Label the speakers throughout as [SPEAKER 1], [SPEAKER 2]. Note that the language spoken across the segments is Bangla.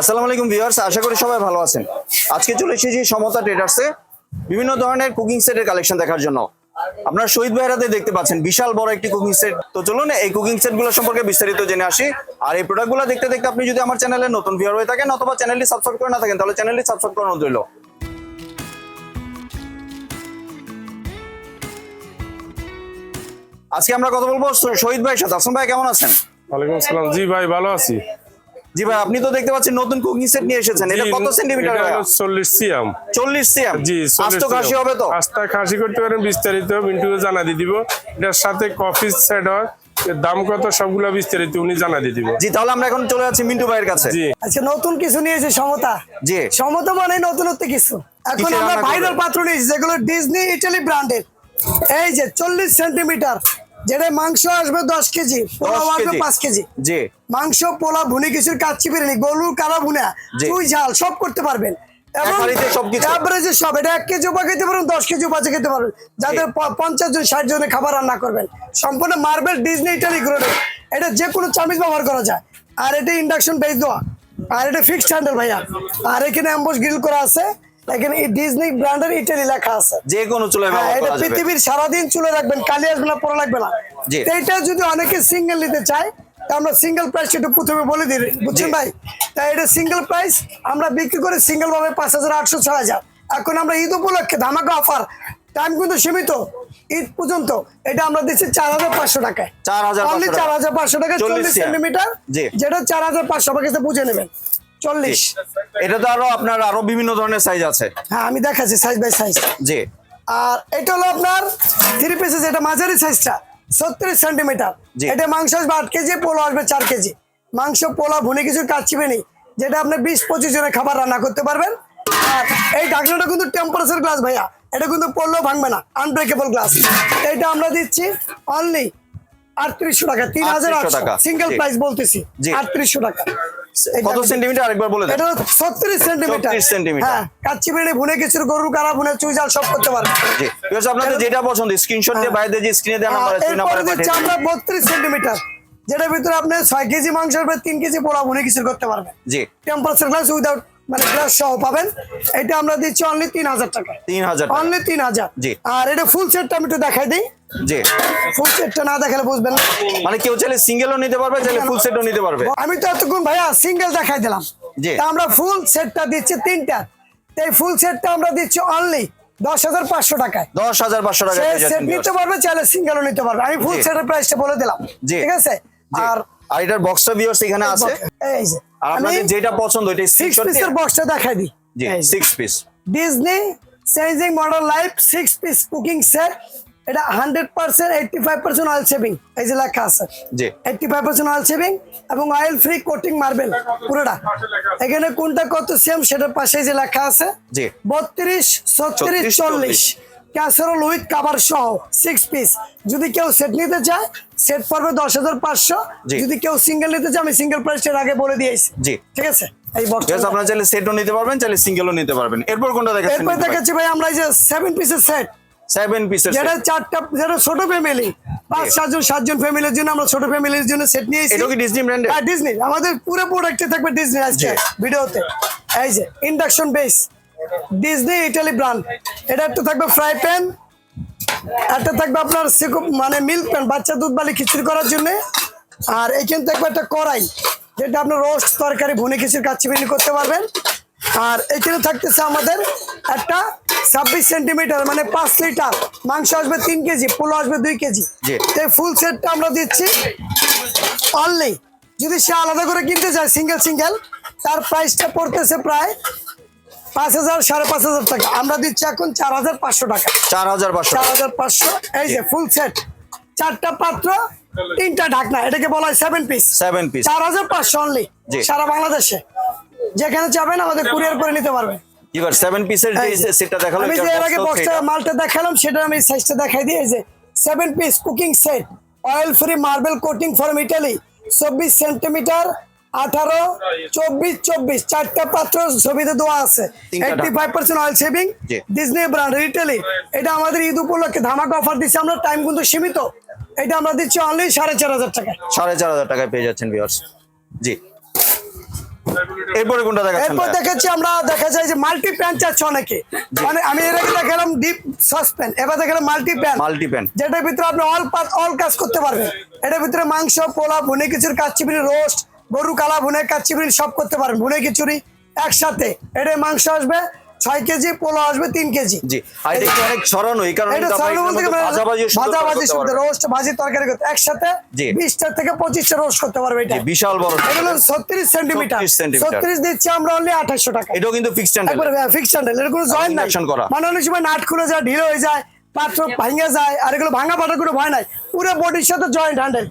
[SPEAKER 1] আসসালামু আলাইকুম ভিউয়ার্স, আশা করি সবাই ভালো আছেন। আজকে চলে এসেছি সমতা ট্রেডার্সে, বিভিন্ন ধরনের কুকিং সেটের কালেকশন দেখার জন্য। আপনারা শহীদ ভাইরাতে দেখতে পাচ্ছেন, বিশাল বড় একটি কুকিং সেট। তো চলুন, এই কুকিং সেটগুলো সম্পর্কে বিস্তারিত জেনে আসি। আর এই প্রোডাক্টগুলো দেখতে দেখতে আপনি যদি আমার চ্যানেলে নতুন ভিউয়ার হয়ে থাকেন অথবা চ্যানেলটি সাবস্ক্রাইব করে না থাকেন, তাহলে চ্যানেলটি সাবস্ক্রাইব করানো রইল। আজকে আমরা কথা বলব শহীদ ভাইয়ের সাথে। আসলাম ভাই, কেমন আছেন?
[SPEAKER 2] ওয়ালাইকুম আসসালাম। জি ভাই, ভালো আছি।
[SPEAKER 1] জি ভাই আপনি তো দেখতে পাচ্ছেন নতুন কুকিং সেট নিয়ে এসেছেন। এটা কত সেন্টিমিটার
[SPEAKER 2] চল্লিশ সিএম।
[SPEAKER 1] চল্লিশ সিএম?
[SPEAKER 2] জি
[SPEAKER 1] আস্ত খাসি হবে তো?
[SPEAKER 2] আস্তা খাসি করতে পারেন বিস্তারিত মিন্টু জানা দিয়ে দিব। এটার সাথে কফি সেট হয়। দাম কত সবগুলো বিস্তারিত উনি জানা দিয়ে দিব।
[SPEAKER 1] জি তাহলে আমরা এখন চলে যাচ্ছি মিন্টু ভাইয়ের কাছে।
[SPEAKER 2] জি।
[SPEAKER 3] আচ্ছা নতুন কিছু নিয়েছে সমতা।
[SPEAKER 1] জি।
[SPEAKER 3] সমতা মানে নতুনত্ব কিছু। এখন আমরা ভাইরাল পাত্র নিয়েছি যেগুলো ডিজনি ইটালি ব্র্যান্ডের এই যে চল্লিশ সেন্টিমিটার যেটা মাংস আসবে দশ কেজি পোলাও আসবে পাঁচ কেজি।
[SPEAKER 1] জি।
[SPEAKER 3] মাংস পোলা ভুনি কিছুর কাচ্চি বিরিয়ানি গরুর কালা ভুনা। চুই ঝাল সব করতে পারবেন। সব এটা এক কেজি উপা খেতে পারেন দশ কেজি উপা খেতে পারবেন। যাদের পঞ্চাশ জন ষাট জনের খাবার রান্না করবেন। সম্পূর্ণ মার্বেল ডিজনি ইটালি গ্রোডে এটা যে কোনো চামিচ ব্যবহার করা যায়। আর এটা ইন্ডাকশন বেস দেওয়া। আর এটা ফিক্সড হ্যান্ডেল ভাইয়া। আর এখানে অ্যাম্বস গ্রিল করা আছে। এখানে ডিজনি ব্র্যান্ডের ইটালি লেখা আছে।
[SPEAKER 1] যে কোনো চুলায়
[SPEAKER 3] হ্যাঁ, এটা পৃথিবীর সারাদিন চুলে রাখবেন কালি আসবে না পড়া লাগবে না।
[SPEAKER 1] জি।
[SPEAKER 3] তো যদি অনেকে সিঙ্গেল নিতে চায় আমরা সিঙ্গেল প্রাইস একটু প্রথমে বলে দিই বুঝছেন ভাই? তাই এটা সিঙ্গেল প্রাইস আমরা বিক্রি করে সিঙ্গেল ভাবে পাঁচ হাজার আটশো ছয় হাজার। এখন আমরা ঈদ উপলক্ষে ধামাকা অফার টাইম কিন্তু সীমিত ঈদ পর্যন্ত। এটা আমরা দিচ্ছি চার হাজার পাঁচশো টাকায়।
[SPEAKER 1] 4,500
[SPEAKER 3] অনলি চার হাজার পাঁচশো টাকা
[SPEAKER 1] 40
[SPEAKER 3] চল্লিশ সেন্টিমিটার যেটা চার হাজার পাঁচশো আমার কাছে বুঝে নেবেন। চল্লিশ।
[SPEAKER 1] এটা তো আরও আপনার আরও বিভিন্ন ধরনের সাইজ আছে।
[SPEAKER 3] হ্যাঁ আমি দেখাচ্ছি সাইজ বাই সাইজ
[SPEAKER 1] জি।
[SPEAKER 3] আর এটা হলো আপনার থ্রি পিসেস এটা মাঝারি সাইজটা ছত্রিশ সেন্টিমিটার। এটা মাংস আসবে আট কেজি পোলা আসবে চার কেজি। মাংস পোলা ভুনে কিছু কাচ্ছিবে নেই যেটা আপনি বিশ পঁচিশ জনের খাবার রান্না করতে পারবেন। আর এই ঢাকনাটা কিন্তু টেম্পারেচার গ্লাস ভাইয়া এটা কিন্তু পড়লেও ভাঙবে না আনব্রেকেবল গ্লাস এটা আমরা দিচ্ছি অনলি আটত্রিশশো টাকা তিন হাজার
[SPEAKER 1] 3800 টাকা।
[SPEAKER 3] সিঙ্গেল প্রাইস বলতেছি। আটত্রিশশো টাকা।
[SPEAKER 1] কত সেন্টিমিটার? আরেকবার বলে দেন।
[SPEAKER 3] এটা ছত্রিশ সেন্টিমিটার।
[SPEAKER 1] 36 সেন্টিমিটার।
[SPEAKER 3] হ্যাঁ কাচ্চি বিরিয়ানি ভুনে কিছুর গরুর কারা ভুনে চুই সব করতে পারবেন
[SPEAKER 1] জি ঠিক আপনাদের যেটা পছন্দ স্ক্রিনশট দিয়ে বাইরে যে স্ক্রিনে দেওয়া নাম্বারে দুই নাম্বারে পাঠিয়ে
[SPEAKER 3] আমরা
[SPEAKER 1] দিন।
[SPEAKER 3] বত্রিশ সেন্টিমিটার যেটার ভিতরে আপনি ছয় কেজি মাংস হবে তিন কেজি পোড়া ভুনে কিছু করতে পারবেন।
[SPEAKER 1] জি।
[SPEAKER 3] টেম্পারেচার গ্লাস উইদাউট মানে গ্লাস সহ পাবেন। এটা আমরা দিচ্ছি অনলি তিন হাজার টাকা
[SPEAKER 1] তিন হাজার টাকা।
[SPEAKER 3] অনলি তিন হাজার।
[SPEAKER 1] জি।
[SPEAKER 3] আর এটা ফুল সেটটা আমি একটু দেখাই দিই।
[SPEAKER 1] জি।
[SPEAKER 3] ফুল সেটটা না দেখালে বুঝবেন না।
[SPEAKER 1] মানে কেউ চাইলে সিঙ্গেলও নিতে পারবে চাইলে ফুল সেটও নিতে পারবে।
[SPEAKER 3] আমি তো এতক্ষণ ভাইয়া সিঙ্গেল দেখাই দিলাম।
[SPEAKER 1] জি।
[SPEAKER 3] আমরা ফুল সেটটা দিচ্ছি তিনটা। এই ফুল সেটটা আমরা দিচ্ছি অনলি দশ হাজার পাঁচশো টাকায়।
[SPEAKER 1] দশ হাজার পাঁচশো টাকা
[SPEAKER 3] সেট নিতে পারবে চাইলে সিঙ্গেলও নিতে পারবে। আমি ফুল সেটের প্রাইসটা বলে দিলাম। ঠিক আছে? আর
[SPEAKER 1] আর এটার বক্সটা ভিউয়ার্স এখানে আছে।
[SPEAKER 3] এই যে।
[SPEAKER 1] আপনাদের যেটা পছন্দ এটা
[SPEAKER 3] সিক্স পিসের বক্সটা দেখাই দিই।
[SPEAKER 1] জি
[SPEAKER 3] এই
[SPEAKER 1] six piece
[SPEAKER 3] Disney changing model life six piece cooking set এটা hundred percent eighty five percent oil saving এই যে লেখা আছে। Eighty five percent oil saving এবং অয়েল ফ্রি কোটিং মার্বেল পুরোটা। এখানে কোনটা কত সেম সেটার পাশে যে লেখা আছে। বত্রিশ ছত্রিশ
[SPEAKER 1] 36,
[SPEAKER 3] চল্লিশ। ক্যাসেরোল উইথ কাভার সহ সিক্স পিস যদি কেউ সেট নিতে চায় সেট পড়বে দশ হাজার পাঁচশো। যদি কেউ সিঙ্গেল নিতে চায় আমি সিঙ্গেল প্রাইসের আগে বলে দিয়েছি।
[SPEAKER 1] জি।
[SPEAKER 3] ঠিক আছে? এই
[SPEAKER 1] আপনারা চাইলে সেটও নিতে পারবেন চাইলে সিঙ্গেলও নিতে পারবেন। এরপর কোনটা দেখাচ্ছেন
[SPEAKER 3] এরপর দেখাচ্ছি ভাই আমরা এই যে সেভেন পিসের সেট
[SPEAKER 1] সেভেন পিসের
[SPEAKER 3] যেটা চারটা যেটা ছোট ফ্যামিলি পাঁচ সাতজন সাতজন ফ্যামিলির জন্য আমরা ছোট ফ্যামিলির জন্য সেট নিয়েছি
[SPEAKER 1] এটা কি ডিজনি ব্র্যান্ডের
[SPEAKER 3] হ্যাঁ ডিজনি আমাদের পুরো প্রোডাক্টে থাকবে ডিজনি আজকে ভিডিওতে। এই যে induction base Disney Italy brand এটা একটা থাকবে ফ্রাই প্যান একটা থাকবে আপনার মানে মিল্ক প্যান বাচ্চা দুধ বালি খিচুড়ি করার জন্য। আর এখানে থাকবে একটা কড়াই যেটা আপনার রোস্ট তরকারি ভুনে খিচুড়ি কাচ্চি করতে পারবেন। আর এখানে থাকতেছে আমাদের একটা ছাব্বিশ সেন্টিমিটার মানে পাঁচ লিটার। মাংস আসবে তিন কেজি পোলো আসবে দুই কেজি। ফুল সেটটা আমরা দিচ্ছি অনলি যদি সে আলাদা করে কিনতে চায় সিঙ্গেল সিঙ্গেল তার প্রাইসটা পড়তেছে প্রায় পাঁচ হাজার সাড়ে পাঁচ হাজার টাকা। আমরা দিচ্ছি এখন চার হাজার পাঁচশো টাকা।
[SPEAKER 1] চার হাজার পাঁচশো
[SPEAKER 3] চার হাজার পাঁচশো এই যে ফুল সেট চারটা পাত্র তিনটা ঢাকনা এটাকে বলা হয় সেভেন পিস
[SPEAKER 1] সেভেন পিস
[SPEAKER 3] চার হাজার পাঁচশো অনলি। সারা বাংলাদেশে। যেখানে যাবেন আমাদের কুরিয়ার করে নিতে পারবেন
[SPEAKER 1] এবার সেভেন পিসের যে সেটটা দেখাল
[SPEAKER 3] আমি যে এর আগে বক্সটা মালটা দেখালাম সেটা আমি সাইজটা দেখাই দিই এই যে seven piece cooking set oil free marble coating from Italy চব্বিশ সেন্টিমিটার আঠারো চব্বিশ চব্বিশ চারটা পাত্র ছবিতে দেওয়া আছে। Eighty five percent oil saving Disney brand রিটেলি এটা আমাদের ঈদ উপলক্ষে ধামাকা অফার দিচ্ছে আমরা টাইম কিন্তু সীমিত। এটা আমরা দিচ্ছি অনলি সাড়ে চার হাজার টাকা
[SPEAKER 1] সাড়ে চার হাজার টাকায় পেয়ে যাচ্ছেন ভিউয়ার্স জি। এরপরে কোনটা দেখাচ্ছেন
[SPEAKER 3] এরপর দেখাচ্ছি আমরা দেখা যায় যে মাল্টি প্যান চাচ্ছে অনেকে। মানে আমি এর আগে দেখালাম ডিপ সসপ্যান এবার দেখালাম মাল্টি প্যান
[SPEAKER 1] মাল্টি প্যান
[SPEAKER 3] যেটার ভিতরে আপনি অল অল কাজ করতে পারবেন। এটার ভিতরে মাংস পোলা ভুনে কিছুর কাচ্চিবিড়ি রোস্ট গরু কালা ভুনে কাচ্চিবিড়ি সব করতে পারেন ভুনে খিচুড়ি একসাথে। এটাই মাংস আসবে। ছয় কেজি পোলা আসবে তিন কেজি।
[SPEAKER 1] জি আর এটা একটু অনেক ছড়ানো? এই কারণে
[SPEAKER 3] এটা
[SPEAKER 1] কিন্তু
[SPEAKER 3] বলতে
[SPEAKER 1] এটার মধ্যে
[SPEAKER 3] গেলে
[SPEAKER 1] ভাজাভাজি
[SPEAKER 3] ভাজাভাজি
[SPEAKER 1] করতে
[SPEAKER 3] রোস্ট ভাজি তরকারি করতে। একসাথে বিশটা থেকে পঁচিশটা রোস্ট করতে পারবে এটা।
[SPEAKER 1] বিশাল বড়
[SPEAKER 3] এটা হলো ছত্রিশ সেন্টিমিটার।
[SPEAKER 1] 36 সেন্টিমিটার।
[SPEAKER 3] ছত্রিশ দিচ্ছি আমরা অনলি আঠাশশো টাকা
[SPEAKER 1] এটাও কিন্তু ফিক্সড হ্যান্ডেল
[SPEAKER 3] একবারে ফিক্সড হ্যান্ডেল এর কোনো জয়েন্ট নাই।
[SPEAKER 1] করা।
[SPEAKER 3] মানে অনেক সময় নাট খুলে যায় ঢিলে হয়ে যায় পাত্র ভাঙে যায় আর এগুলো ভাঙা পাটা কোনো ভয় নাই। পুরো বডির সাথে জয়েন্ট হ্যান্ডেল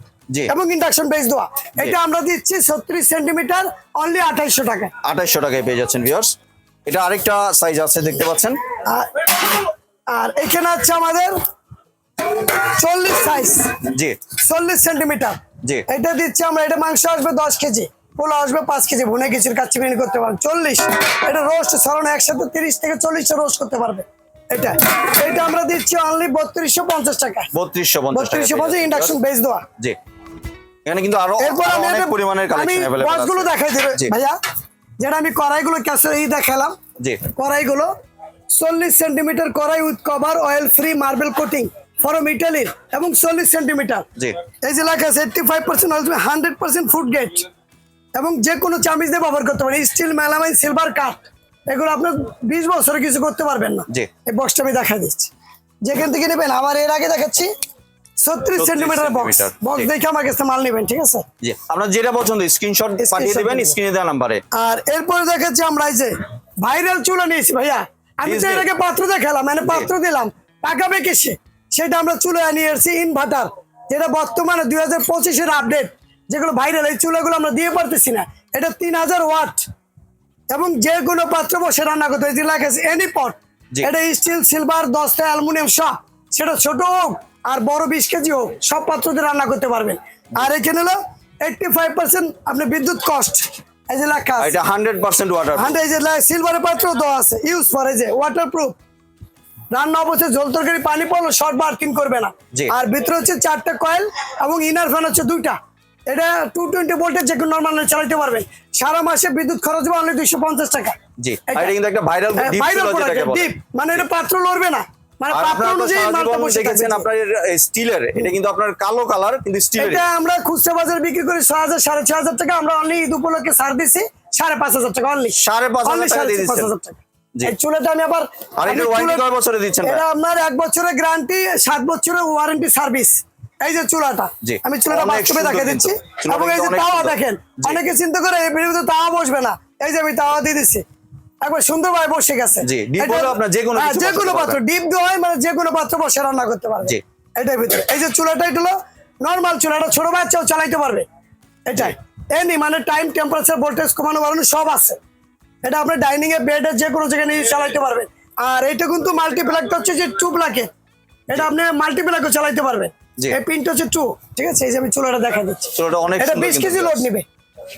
[SPEAKER 3] এবং ইন্ডাকশন বেস দেওয়া। এটা আমরা দিচ্ছি ছত্রিশ সেন্টিমিটার অনলি আঠাইশশো টাকা
[SPEAKER 1] আঠাইশশো টাকায় পেয়ে যাচ্ছেন ভিউয়ার্স এটা আরেকটা সাইজ আছে দেখতে পাচ্ছেন।
[SPEAKER 3] আর এখানে হচ্ছে আমাদের চল্লিশ সাইজ
[SPEAKER 1] জি।
[SPEAKER 3] চল্লিশ সেন্টিমিটার
[SPEAKER 1] জি।
[SPEAKER 3] এটা দিচ্ছি আমরা এটা মাংস আসবে দশ কেজি পোলা আসবে পাঁচ কেজি ভুনে কিছুর বিরিয়ানি করতে চল্লিশ। এটা রোস্ট সরানো একসাথে তিরিশ থেকে চল্লিশটা রোস্ট করতে পারবে। এটা। এটা আমরা দিচ্ছি অনলি বত্রিশশো পঞ্চাশ টাকা।
[SPEAKER 1] বত্রিশশো
[SPEAKER 3] বত্রিশশো পঞ্চাশ ইন্ডাকশন বেস দেওয়া।
[SPEAKER 1] জি। এখানে কিন্তু
[SPEAKER 3] আরও
[SPEAKER 1] অনেক পরিমাণের কালেকশন অ্যাভেলেবল
[SPEAKER 3] বক্সগুলো দেখাই দেবে ভাইয়া। যেটা আমি কড়াইগুলো ক্যাসে এই দেখালাম।
[SPEAKER 1] জি।
[SPEAKER 3] কড়াইগুলো চল্লিশ সেন্টিমিটার কড়াই with cover oil free marble coating from ইটালির এবং চল্লিশ সেন্টিমিটার।
[SPEAKER 1] জি।
[SPEAKER 3] এই যে লেখা আছে eighty five percent hundred percent food grade এবং যে কোনো চামিচ দিয়ে ব্যবহার করতে পারেন। স্টিল মেলামাইন সিলভার কাঠ এগুলো আপনার বিশ বছরে কিছু করতে পারবেন না। এই বক্সটা আমি দেখা দিচ্ছি। যেখান থেকে নেবেন আবার এর আগে দেখাচ্ছি।
[SPEAKER 1] 36
[SPEAKER 3] সেন্টিমিটার বক্স বক্স দেখে আমার কাছে মাল নেবেন ঠিক আছে?
[SPEAKER 1] জি আপনার যেটা পছন্দ স্ক্রিনশট পাঠিয়ে দিবেন
[SPEAKER 3] দিবেন।
[SPEAKER 1] স্ক্রিনে দেওয়া নাম্বারে।
[SPEAKER 3] আর এরপরে দেখাচ্ছি আমরা এই যে ভাইরাল চুলা নিয়েছি ভাইয়া। আমি তো এর পাত্র দেখালাম মানে পাত্র দিলাম টাকা বেকেছে। সেটা আমরা চুলা নিয়ে এসেছি ইনভার্টার যেটা বর্তমানে দুই হাজার পঁচিশের আপডেট যেগুলো ভাইরাল এই চুলাগুলো আমরা দিয়ে পারতেছি না। এটা তিন হাজার ওয়াট। এবং যে কোনো পাত্র বসে রান্না করতে এনি পট। এটা স্টিল সিলভার দশটা অ্যালুমিনিয়াম সব। সেটা ছোট হোক আর বড় বিশ কেজি হোক সব পাত্রতে রান্না করতে পারবেন। আর এখানে হলো এইটটি ফাইভ পার্সেন্ট আপনি বিদ্যুৎ কস্ট এই যে লেখা
[SPEAKER 1] এটা হান্ড্রেড পার্সেন্ট ওয়াটার
[SPEAKER 3] হান্ড এই যে সিলভারের পাত্র দেওয়া আছে ইউজ ফর এই যে ওয়াটার প্রুফ রান্না অবস্থায় জল তরকারি পানি পড়ল শর্ট বার্কিং করবে না। আর ভিতরে হচ্ছে চারটা কয়েল এবং ইনার ফ্যান হচ্ছে দুইটা। এটা টু টোয়েন্টি ভোল্টের যে কোনো নর্মাল চালাতে পারবেন। সারা মাসে বিদ্যুৎ খরচ হবে অনলি দুইশো পঞ্চাশ টাকা।
[SPEAKER 1] জি। এটা কিন্তু একটা ভাইরাল
[SPEAKER 3] মানে এটা পাত্র লড়বে না। মানে
[SPEAKER 1] আর
[SPEAKER 3] পাত্র
[SPEAKER 1] আপনারা তো
[SPEAKER 3] অনুযায়ী
[SPEAKER 1] সারা
[SPEAKER 3] মালটা
[SPEAKER 1] জীবন
[SPEAKER 3] বসে
[SPEAKER 1] দেখেছেন আপনার স্টিলের। এটা কিন্তু আপনার কালো কালার কিন্তু স্টিলের
[SPEAKER 3] এটা আমরা খুচরা বাজারে বিক্রি করি ছয় হাজার সাড়ে ছয় হাজার টাকা। আমরা অনলি ঈদ উপলক্ষে ছাড় দিছি সাড়ে পাঁচ হাজার টাকা অনলি
[SPEAKER 1] সাড়ে পাঁচ হাজার টাকা দিয়ে
[SPEAKER 3] সাড়ে পাঁচ
[SPEAKER 1] দিচ্ছেন।
[SPEAKER 3] হাজার টাকা।
[SPEAKER 1] জি।
[SPEAKER 3] এই চুলাটা আমি আবার
[SPEAKER 1] বছরে দিচ্ছেন
[SPEAKER 3] এটা আপনার এক বছরের গ্যারান্টি সাত বছরের ওয়ারেন্টি সার্ভিস এই যে চুলাটা। আমি চুলাটা বাস্তবে দেখে দিচ্ছি। এবং এই যে তাওয়া দেখেন অনেকে চিন্তা করে এই ভিডিওতে তাওয়া বসবে না। এই যে আমি তাওয়া দিয়ে দিচ্ছি। একবার সুন্দরভাবে বসে গেছে।
[SPEAKER 1] জি, আপনার যে কোনো
[SPEAKER 3] হ্যাঁ, যে কোনো পাত্র। ডিপ দেওয়া হয় মানে যে কোনো পাত্র বসে রান্না করতে পারবে।
[SPEAKER 1] জি।
[SPEAKER 3] এটার ভিতরে। এই যে চুলাটা এটা হলো নর্মাল চুলাটা ছোট বাচ্চাও চালাইতে পারবে। এটাই। এনি মানে টাইম টেম্পারেচার ভোল্টেজ কমানো বাড়ানো সব আছে। এটা আপনি ডাইনিং এ বেডে যে কোনো জায়গায় নিয়ে চালাইতে পারবেন। আর এটা কিন্তু মাল্টিপ্লাকটা হচ্ছে যে টু প্লাকের এটা আপনি মাল্টিপ্লাকও চালাইতে পারবেন। এই পিনটা হচ্ছে টু ঠিক আছে? এই যে আমি চুলাটা দেখা দিচ্ছি।
[SPEAKER 1] চুলাটা অনেক
[SPEAKER 3] এটা বিশ কেজি লোড। নিবে।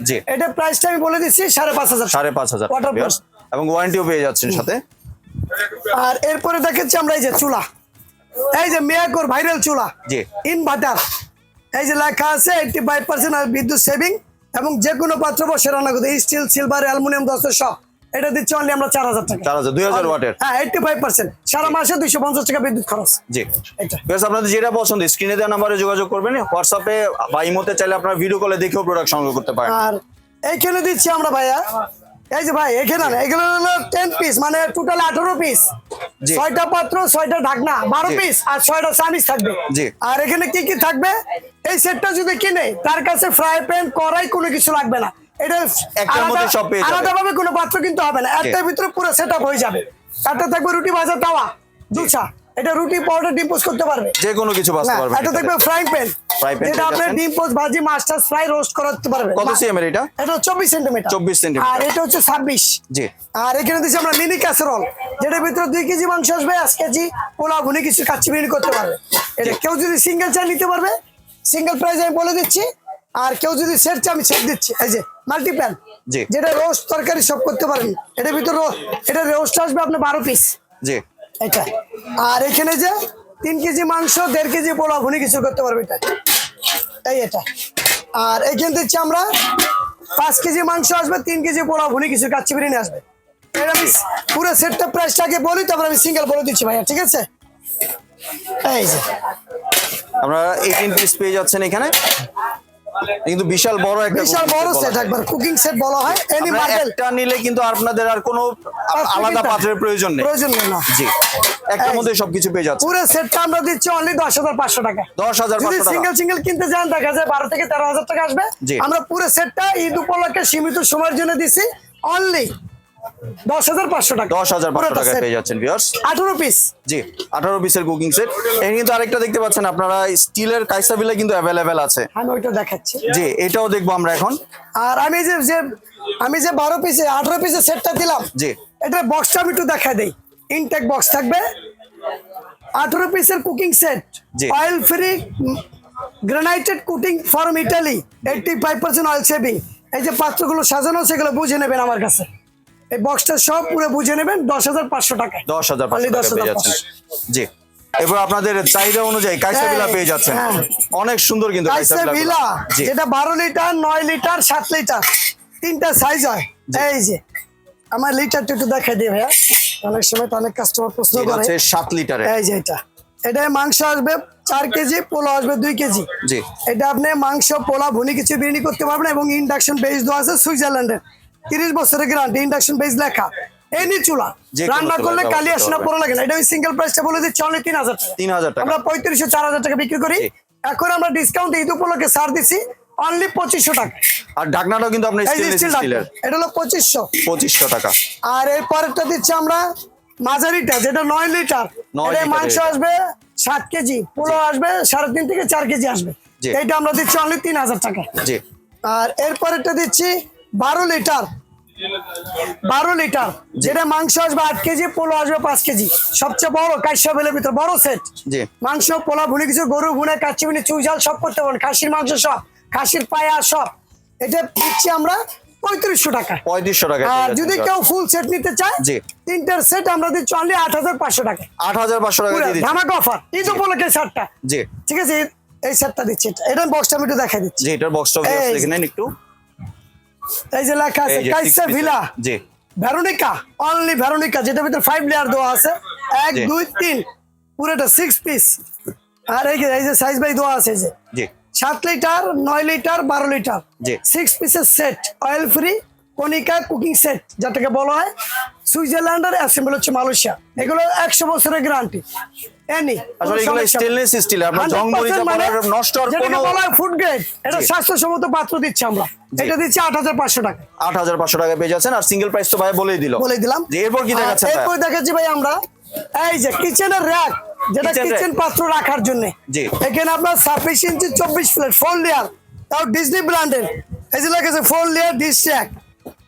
[SPEAKER 1] জি।
[SPEAKER 3] এটা প্রাইসটা আমি বলে দিচ্ছি সাড়ে পাঁচ হাজার।
[SPEAKER 1] সাড়ে পাঁচ হাজার। এবং ওয়ারেন্টিও পেয়ে যাচ্ছেন সাথে।
[SPEAKER 3] আর এরপরে দেখাচ্ছি আমরা এই যে চুলা। এই যে মেয়াকোর ভাইরাল চুলা।
[SPEAKER 1] জি।
[SPEAKER 3] ইনভার্টার এই যে লেখা আছে এইটটি ফাইভ পার্সেন্ট বিদ্যুৎ সেভিং এবং যে কোনো পাত্র বসে রান্না করতে স্টিল সিলভার অ্যালুমিনিয়াম দশ সব। এটা দিচ্ছে অনলি আমরা চার হাজার টাকা।
[SPEAKER 1] চার হাজার দুই হাজার ওয়াটের
[SPEAKER 3] হ্যাঁ এইটটি ফাইভ পার্সেন্ট সারা মাসে দুইশো পঞ্চাশ টাকা বিদ্যুৎ খরচ।
[SPEAKER 1] জি।
[SPEAKER 3] এটা।
[SPEAKER 1] বেশ আপনাদের যেটা পছন্দ স্ক্রিনে দেওয়া নাম্বারে যোগাযোগ করবেন হোয়াটসঅ্যাপে বা ইমোতে চাইলে আপনারা ভিডিও কলে দেখেও প্রোডাক্ট সংগ্রহ করতে পারেন।
[SPEAKER 3] আর এইখানে দিচ্ছি আমরা ভাইয়া এই যে ভাই এখানে না এগুলো হলো টেন পিস মানে টোটাল আঠারো পিস ছয়টা পাত্র ছয়টা ঢাকনা বারো পিস আর ছয়টা চামিচ থাকবে। আর এখানে কি কি থাকবে? এই সেটটা যদি কিনে তার কাছে ফ্রাই প্যান কড়াই কোনো কিছু লাগবে না। এটা
[SPEAKER 1] একটার মধ্যে সব পেয়ে যাবে।
[SPEAKER 3] আলাদা ভাবে কোনো পাত্র কিন্তু হবে না। একটার ভিতরে পুরো সেট হয়ে যাবে। একটা থাকবে রুটি ভাজা তাওয়া দুছা এটা রুটি পাউডার ডিম পোস্ট করতে পারবে।
[SPEAKER 1] যে কোনো কিছু
[SPEAKER 3] এটা থাকবে ফ্রাই প্যান যেটা আপনি ডিম পোস্ট ভাজি মাস্টার ফ্রাই রোস্ট করতে পারবে
[SPEAKER 1] কত সিএম এর এটা?
[SPEAKER 3] এটা চব্বিশ সেন্টিমিটার
[SPEAKER 1] 24 সেন্টিমিটার।
[SPEAKER 3] আর এটা হচ্ছে
[SPEAKER 1] জি।
[SPEAKER 3] আর এখানে আমরা মিনি ক্যাসেরল যেটার ভিতরে কেজি মাংস আসবে কেজি পোলাও ভুনি কিছু কাচ্চি বিরিয়ানি করতে পারবে। এটা কেউ যদি সিঙ্গেল নিতে পারবে সিঙ্গেল প্রাইস আমি বলে দিচ্ছি। আর কেউ যদি সেট চাই আমি সেট দিচ্ছি। এই যে মাল্টিপ্যান
[SPEAKER 1] জি।
[SPEAKER 3] যেটা রোস্ট তরকারি সব করতে পারেন এটার ভিতরে এটা রোস্ট আসবে আপনার বারো পিস
[SPEAKER 1] জি।
[SPEAKER 3] এটা। আর এখানে যে তিন কেজি মাংস দেড় কেজি পোলাও ভুনি কিছু করতে পারবে এটা। এই এটা। আর এখান দিচ্ছি আমরা পাঁচ কেজি মাংস আসবে, তিন কেজি পোড়া ভুনি কিছু কাচ্চি বিরিয়ানি আসবে। এটা আমি পুরো সেটটা প্রাইসটাকে বলি, তারপর আমি সিঙ্গেল বলে দিচ্ছি ভাইয়া, ঠিক আছে? এই যে।
[SPEAKER 1] আমরা এইটিন পিস পেয়ে যাচ্ছেন এখানে। কিন্তু বিশাল বড় একটা
[SPEAKER 3] বিশাল বড় সেট একবার কুকিং সেট বলা হয় এনি মার্বেল
[SPEAKER 1] একটা নিলে কিন্তু আপনাদের আর কোনো আলাদা পাত্রের প্রয়োজন নেই।
[SPEAKER 3] প্রয়োজন নেই না।
[SPEAKER 1] জি। একটার মধ্যে সবকিছু পেয়ে যাচ্ছে
[SPEAKER 3] পুরো সেটটা আমরা দিচ্ছি অনলি দশ হাজার পাঁচশো টাকা।
[SPEAKER 1] দশ হাজার
[SPEAKER 3] যদি
[SPEAKER 1] টাকা।
[SPEAKER 3] সিঙ্গেল সিঙ্গেল কিনতে যান দেখা যায় বারো থেকে তেরো হাজার টাকা আসবে। আমরা পুরো সেটটা ঈদ উপলক্ষে সীমিত সময়ের জন্য দিছি অনলি দশ হাজার পাঁচশো টাকা।
[SPEAKER 1] দশ হাজার পাঁচশো টাকায় পেয়ে যাচ্ছেন ভিউয়ার্স
[SPEAKER 3] আঠারো পিস
[SPEAKER 1] জি আঠারো পিসের কুকিং সেট এখানে কিন্তু আরেকটা দেখতে পাচ্ছেন আপনারা স্টিলের কাইসা কিন্তু অ্যাভেলেবেল আছে।
[SPEAKER 3] আমি ওইটা দেখাচ্ছি।
[SPEAKER 1] জি এটাও দেখব আমরা এখন।
[SPEAKER 3] আর আমি যে যে আমি যে বারো পিসে আঠারো পিসের সেটটা দিলাম
[SPEAKER 1] জি।
[SPEAKER 3] এটা বক্সটা আমি একটু দেখা দেই। ইনটেক বক্স থাকবে। আঠারো পিসের cooking set
[SPEAKER 1] G.
[SPEAKER 3] Oil free granite cooking from Italy eighty five percent oil saving এই যে পাত্রগুলো সাজানো সেগুলো বুঝে নেবেন আমার কাছে। এই বক্সটা সব পুরো বুঝে নেবেন দশ হাজার পাঁচশো টাকায়
[SPEAKER 1] দশ হাজার পাঁচশো টাকা পেয়ে যাচ্ছেন। জি। এবার আপনাদের চাহিদা অনুযায়ী কাইসা
[SPEAKER 3] হ্যাঁ,
[SPEAKER 1] পেয়ে যাচ্ছেন।
[SPEAKER 3] হ্যাঁ।
[SPEAKER 1] অনেক সুন্দর কিন্তু কাইসা
[SPEAKER 3] ভিলা যেটা বারো লিটার নয় লিটার সাত লিটার তিনটা সাইজ হয়। এই যে আমার লিটারটা একটু দেখাই দিই ভাইয়া। অনেক সময় তো অনেক কাস্টমার প্রশ্ন করে।
[SPEAKER 1] সাত লিটারের।
[SPEAKER 3] এই যে এটা। এটা মাংস আসবে চার কেজি পোলা আসবে দুই কেজি। এটা আপনি মাংস পোলা ভুনি কিছু বিরিয়ানি করতে পারবেন এবং ইন্ডাকশন বেস দেওয়া আছে সুইজারল্যান্ডের। তিরিশ বছরের গ্যারান্টি ইন্ডাকশন বেস লেখা। এনি চুলা। রান্না করলে কালি আসনা। পড়া লাগে না। এটা আমি সিঙ্গেল প্রাইসটা বলে দিচ্ছি অনলি তিন হাজার
[SPEAKER 1] তিন হাজার টাকা।
[SPEAKER 3] আমরা পঁয়ত্রিশশো চার হাজার টাকা বিক্রি করি। এখন আমরা ডিসকাউন্ট ঈদ উপলক্ষে ছাড় দিচ্ছি অনলি পঁচিশশো টাকা।
[SPEAKER 1] আর ঢাকনাটাও কিন্তু আপনার স্টিলের
[SPEAKER 3] এটা হলো পঁচিশশো।
[SPEAKER 1] পঁচিশশো টাকা।
[SPEAKER 3] আর এর পরেরটা দিচ্ছি আমরা মাঝারিটা যেটা নয় লিটার। এটা মাংস আসবে সাত কেজি পোলো আসবে সাড়ে তিন থেকে চার কেজি আসবে। এইটা আমরা দিচ্ছি অনলি তিন হাজার টাকা। আর এর পরেরটা দিচ্ছি বারো লিটার। বারো লিটার। যেটা মাংস আসবে আট কেজি পোলো আসবে পাঁচ কেজি। সবচেয়ে বড় কাশ্যা বেলের ভিতর বড় সেট মাংস পোলা ভুনে কিছু গরু ভুনে কাচ্চি ভুনে চুই ঝাল সব করতে পারবেন। খাসির মাংস সব খাসির পায়া সব। এটা দিচ্ছি আমরা পঁয়ত্রিশশো টাকা।
[SPEAKER 1] পঁয়ত্রিশশো টাকা
[SPEAKER 3] যদি কেউ ফুল সেট নিতে চায়
[SPEAKER 1] জি।
[SPEAKER 3] তিনটার সেট আমরা দিচ্ছি অনলি আট হাজার পাঁচশো টাকা।
[SPEAKER 1] আট হাজার পাঁচশো টাকা
[SPEAKER 3] পুরো
[SPEAKER 1] দিয়ে
[SPEAKER 3] ধামাকা অফার ঈদ উপলক্ষে শার্টটা
[SPEAKER 1] জি।
[SPEAKER 3] ঠিক আছে এই- সেটটা দিচ্ছি। এটা এটার বক্সটা আমি একটু দেখাই দিচ্ছি।
[SPEAKER 1] জি এটার বক্সটা দেখে নেন একটু।
[SPEAKER 3] এই যে লেখা আছে কাইসা। ভিলা।
[SPEAKER 1] জি।
[SPEAKER 3] ভেরোনিকা অনলি ভেরোনিকা যেটার ভিতরে ফাইভ লেয়ার দেওয়া আছে। এক দুই তিন পুরোটা সিক্স পিস আর এই যে- এই যে সাইজ বাই দেওয়া আছে যে।
[SPEAKER 1] জি।
[SPEAKER 3] সাত লিটার নয় লিটার বারো লিটার
[SPEAKER 1] জি।
[SPEAKER 3] সিক্স পিসের সেট অয়েল ফ্রি কনিকা কুকিং সেট যেটাকে বলা হয়। সুইজারল্যান্ডের অ্যাসেম্বল হচ্ছে মালয়েশিয়া। এগুলো একশো বছরের গ্যারান্টি এনি
[SPEAKER 1] আসলে এগুলো স্টেনলেস স্টিল আপনার জং মরিচা পড়ার নষ্ট হওয়ার কোনো
[SPEAKER 3] ফুড গ্রেড এটা স্বাস্থ্যসম্মত পাত্র দিচ্ছি আমরা। এটা দিচ্ছি আট হাজার পাঁচশো টাকা।
[SPEAKER 1] আট হাজার পাঁচশো টাকা পেয়ে যাচ্ছেন আর সিঙ্গেল প্রাইস তো ভাই বলেই দিল।
[SPEAKER 3] বলে দিলাম।
[SPEAKER 1] যে এরপর কি দেখাচ্ছেন ভাই?
[SPEAKER 3] এরপর দেখাচ্ছি ভাই আমরা এই যে কিচেনের র্যাক যেটা কিচেন পাত্র রাখার জন্য। এখানে আপনার ইঞ্চি প্লেট ফোর লেয়ার তাও ডিজনি ব্র্যান্ডের এই যে লেগেছে ফোর লেয়ার ডিশ র্যাক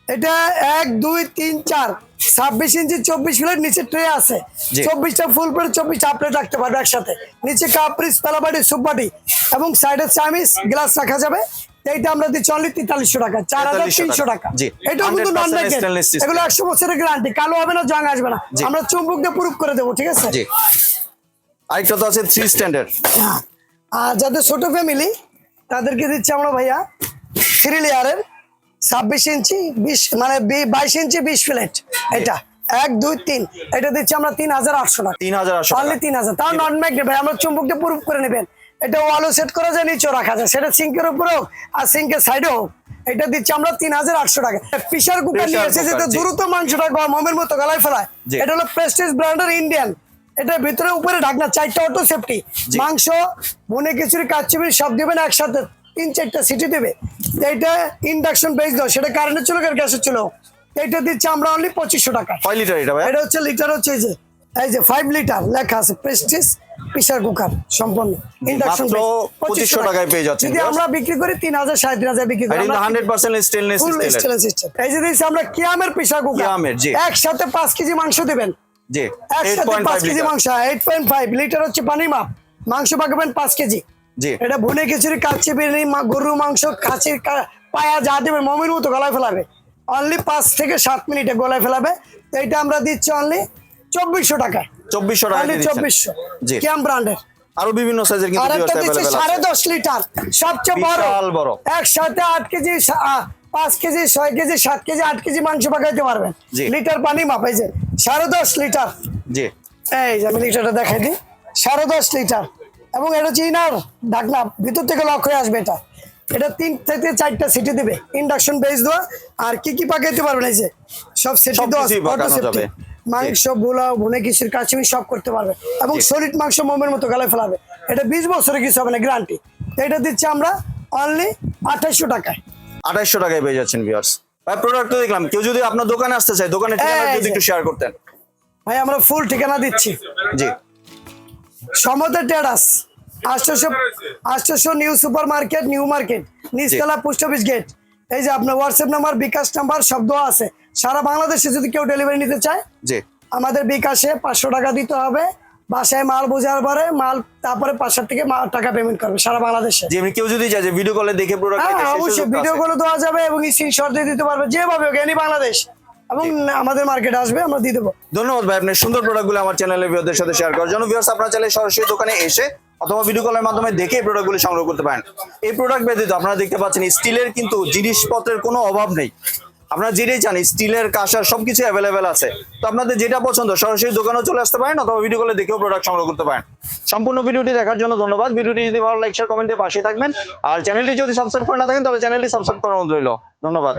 [SPEAKER 3] এটা এক দুই তিন চার। ছাব্বিশ ইঞ্চি চব্বিশ প্লেট নিচে ট্রে আছে। চব্বিশটা ফুল প্লেট চব্বিশটা প্লেট রাখতে পারবে একসাথে। নিচে কাপ পিস পেলাবাটি সুপবাটি এবং সাইডে চামিস গ্লাস রাখা যাবে। এইটা আমরা দিচ্ছি অনলি তেতাল্লিশশো টাকা চার হাজার তিনশো
[SPEAKER 1] টাকা।
[SPEAKER 3] এটাও কিন্তু নন এগুলো একশো বছরের গ্যারান্টি কালো হবে না জং আসবে না। আমরা চুম্বুক দিয়ে প্রুফ করে দেবো ঠিক আছে?
[SPEAKER 1] আরেকটা তো আছে থ্রি স্ট্যান্ডার্ড।
[SPEAKER 3] আর যাদের ছোট ফ্যামিলি তাদেরকে দিচ্ছি আমরা ভাইয়া থ্রি লেয়ারের ছাব্বিশ ইঞ্চি বিশ মানে বাইশ ইঞ্চি বিশ প্লেট এটা এক দুই তিন। এটা দিচ্ছি আমরা তিন হাজার আটশো টাকা।
[SPEAKER 1] তিন হাজার
[SPEAKER 3] অনলি তিন হাজার। তাও নন ম্যাগনেট ভাই আমরা চুম্বক দিয়ে প্রুফ করে নেবেন। এটা ওয়ালও সেট করা যায় নিচেও রাখা যায়। সেটা সিঙ্কের উপরে হোক আর সিঙ্কের সাইডে হোক এটা দিচ্ছি আমরা তিন হাজার আটশো টাকা। প্রেশার কুকার নিয়ে এসেছে
[SPEAKER 1] জি।
[SPEAKER 3] দ্রুত মাংসটা গরমের মতো গলায় ফেলায়। এটা হলো প্রেস্টিজ ব্র্যান্ডের ইন্ডিয়ান এটার ভিতরে উপরে ঢাকনা চারটা অটো সেফটি। মাংস মনে খিচুড়ি কাচ্চিবি সব দেবেন একসাথে। তিন চারটা সিটি দেবে। এটা ইন্ডাকশন বেস দাও সেটা কারেন্টের ছিল গ্যাসের ছিল? এটা দিচ্ছি আমরা অনলি পঁচিশশো টাকা।
[SPEAKER 1] কয় লিটার এটা ভাই
[SPEAKER 3] এটা হচ্ছে লিটার হচ্ছে এই যে এই যে ফাইভ লিটার লেখা আছে প্রেস্টিজ প্রেসার কুকার সম্পূর্ণ ইন্ডাকশন
[SPEAKER 1] 2500 টাকায় পেয়ে যাচ্ছেন,
[SPEAKER 3] যদি আমরা বিক্রি করি তিন হাজার সাড়ে তিন হাজার বিক্রি করি
[SPEAKER 1] hundred percent stainless
[SPEAKER 3] stainless system এই যে দিচ্ছি আমরা কিয়ামের প্রেসার কুকার
[SPEAKER 1] কিয়ামের, জি।
[SPEAKER 3] একসাথে পাঁচ কেজি মাংস দেবেন।
[SPEAKER 1] জি
[SPEAKER 3] একসাথে পাঁচ কেজি মাংস এইট পয়েন্ট ফাইভ লিটার হচ্ছে পানি মাপ। মাংস পাকাবেন পাঁচ কেজি।
[SPEAKER 1] জি।
[SPEAKER 3] এটা ভুনে খিচুড়ি কাচ্চি বিরিয়ানি মা- গরুর মাংস খাসির পায়া যা দেবে মমির মতো গলায় ফেলাবে। অনলি পাঁচ থেকে সাত মিনিটে গলায় ফেলাবে। এটা আমরা দিচ্ছি অনলি চব্বিশশো টাকায়
[SPEAKER 1] চব্বিশশো টাকা
[SPEAKER 3] অনলি চব্বিশশো।
[SPEAKER 1] জি।
[SPEAKER 3] ক্যাম ব্র্যান্ডের?
[SPEAKER 1] আরও বিভিন্ন সাইজের কিন্তু
[SPEAKER 3] দিচ্ছে সাড়ে দশ লিটার সবচেয়ে বড়।
[SPEAKER 1] বড়।
[SPEAKER 3] একসাথে আট কেজি পাঁচ কেজি ছয় কেজি সাত কেজি আট কেজি মাংস পাকাইতে পারবেন। লিটার পানি মাপ এই যে সাড়ে দশ লিটার।
[SPEAKER 1] জি।
[SPEAKER 3] এই যে আমি লিটারটা দেখাই দিই। সাড়ে দশ লিটার। এবং এটা হচ্ছে ইনার ঢাকনা ভিতর থেকে লক হয়ে আসবে এটা। এটা তিন থেকে চারটা সিটি দিবে ইন্ডাকশন বেস দেওয়া। আর কি কি পাকাইতে পারবেন এই যে? সব সিটি দেওয়া।
[SPEAKER 1] যাবে।
[SPEAKER 3] মাংস বোলা ভুনে কিছুর কাচিমি সব করতে পারবে। এবং। সলিড মাংস মোমের মতো গালে ফেলাবে। এটা বিশ বছরের কিছু হবে না গ্যারান্টি এটা দিচ্ছি আমরা অনলি আঠাইশশো টাকায়।
[SPEAKER 1] আঠাইশশো টাকায় পেয়ে যাচ্ছেন ভিউয়ার্স ভাই প্রোডাক্ট তো দেখলাম। কেউ যদি আপনার দোকানে আসতে চায় দোকানে ঠিকানা যদি একটু শেয়ার করতেন।
[SPEAKER 3] ভাই আমরা ফুল ঠিকানা দিচ্ছি।
[SPEAKER 1] জি।
[SPEAKER 3] সমতে টেরাস আষ্টশো আষ্টশো New Super Market New Market নিচতলা পোস্ট অফিস গেট এই যে আপনার হোয়াটসঅ্যাপ নাম্বার বিকাশ নাম্বার দেওয়া আছে। সারা বাংলাদেশে যদি কেউ ডেলিভারি নিতে চায়
[SPEAKER 1] জি।
[SPEAKER 3] আমাদের বিকাশে পাঁচশো টাকা দিতে হবে। বাসায় মাল বোঝার পরে মাল তারপরে পাঁচশো থেকে টাকা পেমেন্ট করবে সারা বাংলাদেশে।
[SPEAKER 1] যেমনি কেউ যদি চায় যে ভিডিও কলে দেখে প্রোডাক্ট
[SPEAKER 3] হ্যাঁ অবশ্যই ভিডিও করে দেওয়া যাবে এবং স্ক্রিনশট দিয়ে দিতে পারবে। যেভাবে হোক এনি বাংলাদেশ এবং আমাদের মার্কেটে আসবে আমরা দিয়ে দেবো।
[SPEAKER 1] ধন্যবাদ ভাই আপনি সুন্দর প্রোডাক্টগুলো আমার চ্যানেলের ভিউয়ারদের সাথে শেয়ার করার জন্য। ভিউয়ার্স আপনারা চাইলে সরাসরি দোকানে এসে অথবা ভিডিও কলের মাধ্যমে দেখে এই প্রোডাক্টগুলি সংগ্রহ করতে পারেন। এই প্রোডাক্ট ব্যতীত আপনারা দেখতে পাচ্ছেন স্টিলের কিন্তু জিনিসপত্রের কোনো অভাব নেই। আপনারা যেটাই চান স্টিলের কাঁসার সবকিছু অ্যাভেলেবেল আছে। তো আপনাদের যেটা পছন্দ সরাসরি দোকানে চলে আসতে পারেন অথবা ভিডিও কলে দেখেও প্রোডাক্ট সংগ্রহ করতে পারেন। সম্পূর্ণ ভিডিওটি দেখার জন্য ধন্যবাদ। ভিডিওটি যদি ভালো লাইক শেয়ার কমেন্টে পাশে থাকবেন। আর চ্যানেলটি যদি সাবস্ক্রাইব করে না থাকেন তবে চ্যানেলটি সাবস্ক্রাইব করার অনুরোধ রইল। ধন্যবাদ।